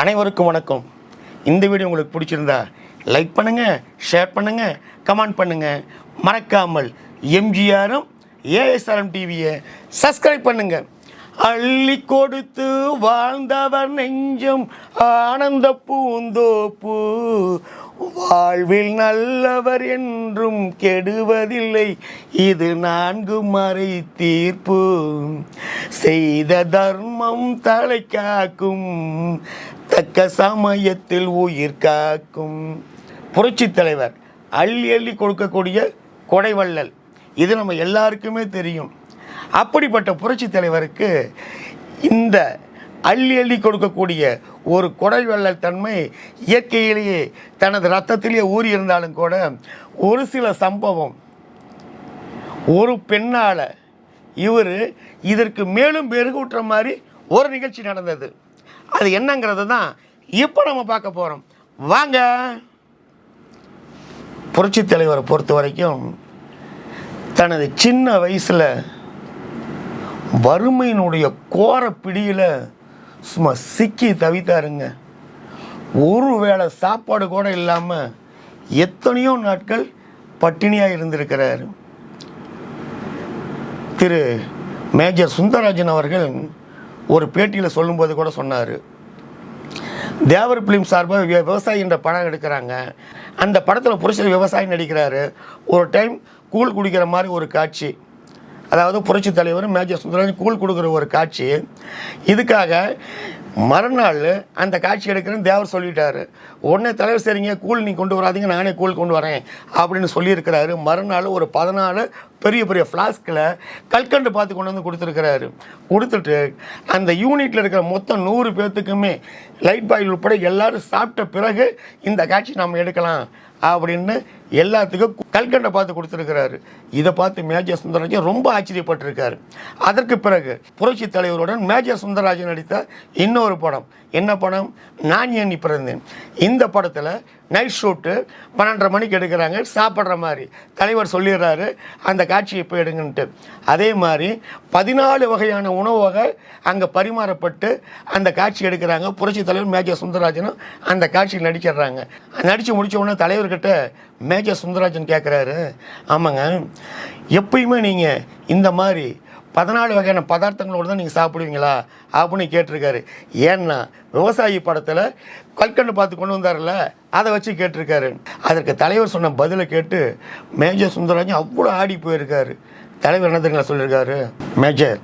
அனைவருக்கும் வணக்கம். இந்த வீடியோ உங்களுக்கு பிடிச்சிருந்தா லைக் பண்ணுங்கள் ஷேர் பண்ணுங்கள் கமெண்ட் பண்ணுங்கள் மறக்காமல் எம்ஜிஆரும் ஏஎஸ்ஆர்எம் டிவியை சப்ஸ்கிரைப் பண்ணுங்கள் அள்ளி கொடுத்து வாழ்ந்தவர் நெஞ்சம் ஆனந்த பூந்தோப்பு. வாழ்வில் நல்லவர் என்றும் கெடுவதில்லை. இது நான்கு மறை தீர்ப்பு. செய்த தர்மம் தலை காக்கும் தக்க சமயத்தில் உயிர் காக்கும். புரட்சித் தலைவர் அள்ளி அள்ளி கொடுக்கக்கூடிய கொடைவள்ளல். இது நம்ம எல்லாருக்குமே தெரியும். அப்படிப்பட்ட புரட்சித் தலைவருக்கு இந்த அள்ளி அள்ளி கொடுக்கக்கூடிய ஒரு கொடைவள்ளல் தன்மை இயற்கையிலேயே தனது ரத்தத்திலேயே ஊறி இருந்தாலும் கூட ஒரு சில சம்பவம் ஒரு பெண்ணால் இவர் இதற்கு மேலும் பெருகூட்டுற மாதிரி ஒரு நிகழ்ச்சி நடந்தது. அது என்னங்கிறது தான் இப்போ நம்ம பார்க்க போகிறோம் வாங்க. புரட்சி தலைவரை பொறுத்த வரைக்கும் தனது சின்ன வயசில் வறுமையினுடைய கோர பிடியில் சும்மா சிக்கி தவித்தாருங்க. ஒரு வேளை சாப்பாடு கூட இல்லாமல் எத்தனையோ நாட்கள் பட்டினியாக இருந்திருக்கிறாரு. திரு மேஜர் சுந்தரராஜன் அவர்கள் ஒரு பேட்டியில் சொல்லும்போது கூட சொன்னார். தேவர் பிலிம் சார்பாக விவசாயி என்ற படம் எடுக்கிறாங்க. அந்த படத்தில் புருஷர் விவசாயி நடிக்கிறாரு. ஒரு டைம் கூழ் குடிக்கிற மாதிரி ஒரு காட்சி. அதாவது புரட்சி தலைவர் மேஜர் சுந்தரராஜன் கூழ் கொடுக்குற ஒரு காட்சி. இதுக்காக மறுநாள் அந்த காட்சி எடுக்கிறேன்னு தேவர் சொல்லிட்டாரு. உடனே தலைவர் சரிங்க கூழ் நீ கொண்டு வராதீங்க நானே கூழ் கொண்டு வரேன் அப்படின்னு சொல்லியிருக்கிறாரு. மறுநாள் ஒரு பதினாலு பெரிய பெரிய ஃப்ளாஸ்கில் கல்கண்டு பார்த்து கொண்டு வந்து கொடுத்துருக்கிறாரு. கொடுத்துட்டு அந்த யூனிட்டில் இருக்கிற மொத்தம் நூறு பேர்த்துக்குமே லைட் பாயில் உட்பட எல்லோரும் சாப்பிட்ட பிறகு இந்த காட்சி நம்ம எடுக்கலாம் அப்படின்னு எல்லாத்துக்கும் கல்கண்டை பார்த்து கொடுத்துருக்கிறாரு. இதை பார்த்து மேஜர் சுந்தரராஜன் ரொம்ப ஆச்சரியப்பட்டிருக்காரு. அதற்கு பிறகு புரட்சி தலைவருடன் மேஜர் சுந்தரராஜன் நடித்த இன்னொரு படம். என்ன படம்? நான் எண்ணி பிறந்தேன் இந்த படத்தில் நைட் ஷூட்டு பன்னெண்டரை மணிக்கு எடுக்கிறாங்க சாப்பிட்ற மாதிரி. தலைவர் சொல்லிடுறாரு அந்த காட்சியை இப்போ எடுங்கன்ட்டு. அதே மாதிரி பதினாலு வகையான உணவு வகை அங்கே பரிமாறப்பட்டு அந்த காட்சி எடுக்கிறாங்க. புரட்சி தலைவர் மேஜர் சுந்தரராஜனும் அந்த காட்சியில் நடிச்சிடுறாங்க. நடித்து முடித்த உடனே தலைவர்கிட்ட மேஜர் சுந்தரராஜன் கேட்குறாரு ஆமாங்க எப்பயுமே நீங்கள் இந்த மாதிரி பதினாலு வகையான பதார்த்தங்களோடு தான் நீங்கள் சாப்பிடுவீங்களா? அப்படின்னு கேட்டிருக்காரு. ஏன்னா விவசாயி படத்தில் கல்கண்டு பார்த்து கொண்டு வந்தார்ல அதை வச்சு கேட்டிருக்காரு. அதற்கு தலைவர் சொன்ன பதிலை கேட்டு மேஜர் சுந்தரராஜன் அவ்வளோ ஆடி போயிருக்காரு. தலைவர் என்ன தெரியுங்களா சொல்லியிருக்காரு? மேஜர்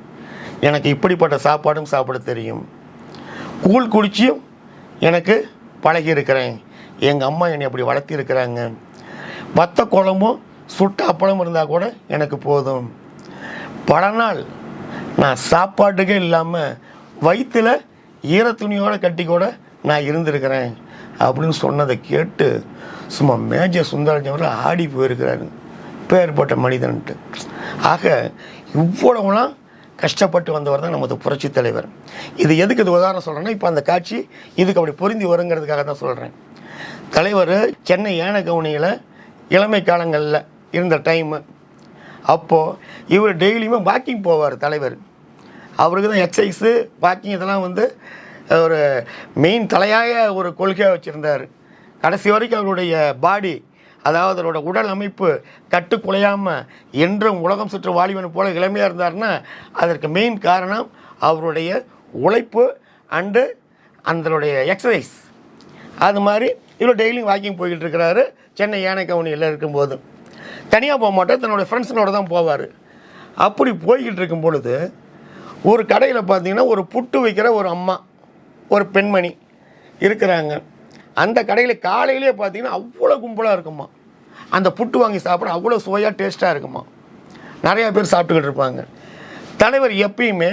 எனக்கு இப்படிப்பட்ட சாப்பாடும் சாப்பிட தெரியும். கூழ் குடிச்சியும் எனக்கு பழகி இருக்கிறேன். எங்கள் அம்மா என்னை அப்படி வளர்த்திருக்கிறாங்க. வத்த குழம்பும் சுட்ட அப்பளம் இருந்தால் கூட எனக்கு போதும். பல நாள் நான் சாப்பாட்டுக்கே இல்லாமல் வயிற்றில் ஈரத்துணியோட கட்டி கூட நான் இருந்திருக்கிறேன் அப்படின்னு சொன்னதை கேட்டு சும்மா மேஜர் சுந்தரஞ்சவர் ஆடி போயிருக்கிறாரு. பேர்பட்ட மனிதன்ட்டு. ஆக இவ்வளவுலாம் கஷ்டப்பட்டு வந்தவர் தான் நமது புரட்சி தலைவர். இது எதுக்கு இது உதாரணம் சொல்கிறேன்னா இப்போ அந்த காட்சி இதுக்கு அப்படி பொருந்தி வருங்கிறதுக்காக தான் சொல்கிறேன் தலைவர் சென்னை ஏனகவுனியில் இளமை காலங்களில் இருந்த டைமு அப்போது இவர் டெய்லியுமே வாக்கிங் போவார் தலைவர். அவருக்கு தான் எக்ஸசைஸு வாக்கிங் இதெல்லாம் வந்து ஒரு மெயின் தலையாய ஒரு கொள்கையாக வச்சுருந்தார். கடைசி வரைக்கும் அவருடைய பாடி அதாவது அவரோட உடல் அமைப்பு கட்டுக்குலையாமல் என்றும் உலகம் சுற்று வாலிபன் போல இளமையாக இருந்தார்னா அதற்கு மெயின் காரணம் அவருடைய உழைப்பு அண்டு அதனுடைய எக்ஸசைஸ் அது மாதிரி இவர் டெய்லியும் வாக்கிங் போய்கிட்டு இருக்கிறாரு. சென்னை யானை கவுனியில் இருக்கும்போது. தனியாக போக மாட்டார் தன்னுடைய ஃப்ரெண்ட்ஸுங்களோட தான் போவார். அப்படி போய்கிட்டு இருக்கும் பொழுது ஒரு கடையில் பார்த்தீங்கன்னா ஒரு புட்டு வைக்கிற ஒரு அம்மா ஒரு பெண்மணி இருக்கிறாங்க. அந்த கடையில் காலையிலே பார்த்தீங்கன்னா அவ்வளோ கும்பலாக இருக்குமா. அந்த புட்டு வாங்கி சாப்பிட அவ்வளோ சுவையாக டேஸ்ட்டாக இருக்குமா. நிறையா பேர் சாப்பிட்டுக்கிட்டு இருப்பாங்க. தலைவர் எப்பயுமே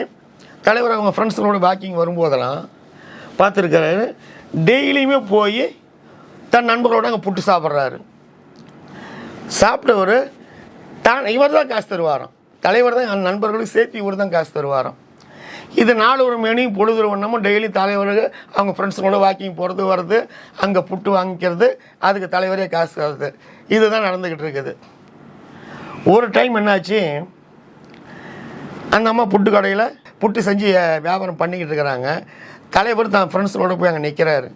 தலைவர் அவங்க ஃப்ரெண்ட்ஸுங்களோட வாக்கிங் வரும்போதெல்லாம் பார்த்துருக்காரு டெய்லியுமே போய் தன் நண்பர்களோட அங்கே புட்டு சாப்பிட்றாரு. சாப்பிட்டவர் தான் இவர் தான் காசு தருவாராம். தலைவர் தான் அந்த நண்பர்களுக்கு சேர்த்து இவர் தான் காசு தருவாராம். இது நாலு ஒரு மணியும் பொழுது வண்ணமும் டெய்லி தலைவருக்கு அவங்க ஃப்ரெண்ட்ஸுங்களோட வாக்கிங் போகிறது வர்றது அங்கே புட்டு வாங்கிக்கிறது அதுக்கு தலைவரே காசு தருது இதுதான் நடந்துக்கிட்டு இருக்குது. ஒரு டைம் என்னாச்சு? அந்த அம்மா புட்டு கடையில் புட்டு செஞ்சு வியாபாரம் பண்ணிக்கிட்டு இருக்கிறாங்க. தலைவர் தான் ஃப்ரெண்ட்ஸுங்களோட போய் அங்கே நிற்கிறாரு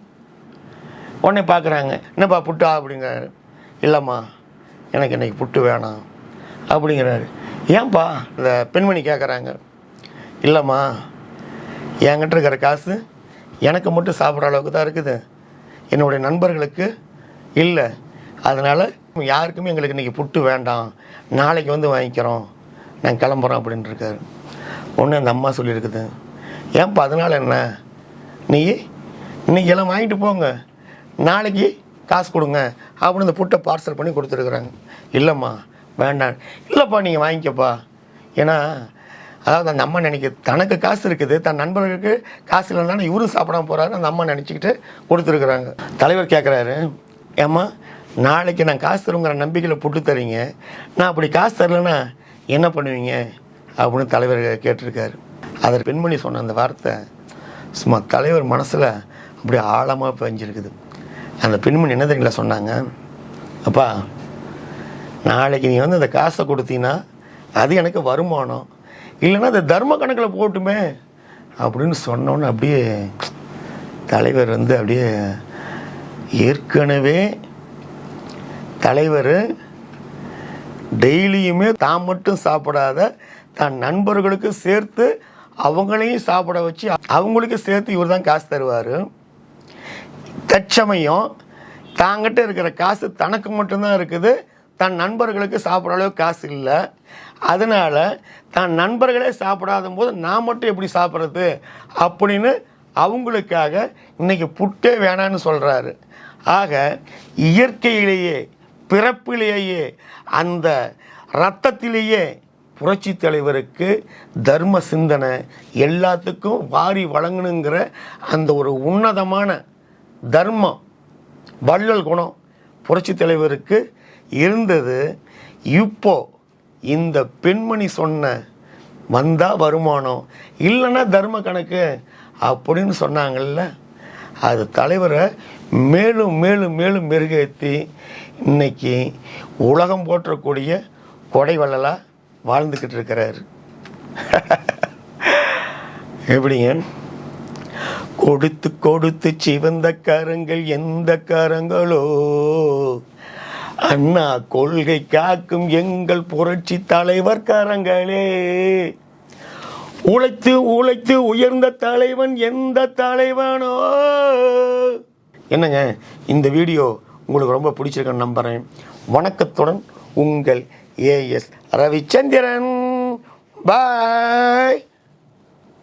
உடனே பார்க்குறாங்க என்னப்பா புட்டா அப்படிங்கிறாரு. இல்லைம்மா எனக்கு இன்றைக்கி புட்டு வேணாம் அப்படிங்கிறாரு. ஏன்பா இந்த பெண்மணி கேட்குறாங்க இல்லைம்மா என்கிட்ட இருக்கிற காசு எனக்கு மட்டும் சாப்பிட்ற அளவுக்கு தான் இருக்குது. என்னுடைய நண்பர்களுக்கு இல்லை. அதனால் யாருக்குமே எங்களுக்கு இன்றைக்கி புட்டு வேண்டாம். நாளைக்கு வந்து வாங்கிக்கிறோம். நாங்கள் கிளம்புறோம் அப்படின்னு இருக்காரு. ஒன்று அந்த அம்மா சொல்லியிருக்குது. ஏன்பா அதனால் என்ன? நீ இன்றைக்கி எல்லாம் வாங்கிட்டு போங்க. நாளைக்கு காசு கொடுங்க. அப்படின்னு இந்த புட்டை பார்சல் பண்ணி கொடுத்துருக்குறாங்க. இல்லைம்மா வேண்டாம். இல்லைப்பா நீங்கள் வாங்கிக்கப்பா. ஏன்னா அதாவது அந்த அம்மா நினைக்க தனக்கு காசு இருக்குது தன் நண்பர்களுக்கு காசு இல்லைனாலும் இவரும் சாப்பிடாம போகிறாரு அந்த அம்மா நினச்சிக்கிட்டு கொடுத்துருக்குறாங்க. தலைவர் கேட்குறாரு ஏம்மா நாளைக்கு நான் காசு தருங்கிற நம்பிக்கையில் புட்டு தரீங்க. நான் அப்படி காசு தரலைன்னா என்ன பண்ணுவீங்க? அப்படின்னு தலைவர் கேட்டிருக்காரு. அதில் பெண்மணி சொன்ன அந்த வார்த்தை சும்மா தலைவர் மனசில் அப்படி ஆழமாக பெஞ்சிருக்குது அந்த பெண்மணி என்ன தெரியுங்களா சொன்னாங்க? அப்பா நாளைக்கு நீ வந்து அந்த காசை கொடுத்தீங்கன்னா அது எனக்கு வருமானம். இல்லைன்னா அது தர்ம கணக்கில் போட்டுமே அப்படின்னு சொன்னோன்னு அப்படியே தலைவர் வந்து அப்படியே ஏற்கனவே தலைவர் டெய்லியுமே தான் மட்டும் சாப்பிடாத தன் நண்பர்களுக்கு சேர்த்து அவங்களையும் சாப்பிட வச்சு அவங்களுக்கு சேர்த்து இவர் தான் காசு தருவார். தற்சமயம் தாங்கிட்ட இருக்கிற காசு தனக்கு மட்டும்தான் இருக்குது. தன் நண்பர்களுக்கு சாப்பிட்ற அளவுக்கு காசு இல்லை. அதனால் தன் நண்பர்களே சாப்பிடாத போது நான் மட்டும் எப்படி சாப்பிட்றது அப்படின்னு அவங்களுக்காக இன்றைக்கி புட்டே வேணான்னு சொல்கிறாரு ஆக இயற்கையிலேயே பிறப்பிலேயே அந்த ரத்தத்திலேயே புரட்சி தலைவருக்கு தர்ம சிந்தனை எல்லாத்துக்கும் வாரி வழங்கணுங்கிற அந்த ஒரு உன்னதமான தர்மம் வள்ளல் குணம் புரட்சி தலைவருக்கு இருந்தது. இப்போ இந்த பெண்மணி சொன்ன வந்தா வருமானம் இல்லைன்னா தர்ம கணக்கு அப்படின்னு சொன்னாங்கல்ல அது தலைவரை மேலும் மேலும் மேலும் மெருகேற்றி இன்னைக்கு உலகம் போற்றக்கூடிய கொடை வள்ளலாக வாழ்ந்துக்கிட்டு இருக்கிறாரு. எப்படிங்க? கொடுத்து கொடுத்து சிவந்த கரங்கள் எந்த கரங்களோ? அண்ணா கொள்கை காக்கும் எங்கள் புரட்சி தலைவர் கரங்களே. உழைத்து உழைத்து உயர்ந்த தலைவன் எந்த தலைவனோ? என்னங்க இந்த வீடியோ உங்களுக்கு ரொம்ப பிடிச்சிருக்குன்னு நம்புகிறேன் வணக்கத்துடன் உங்கள் ஏஎஸ் ரவிச்சந்திரன். பாய்.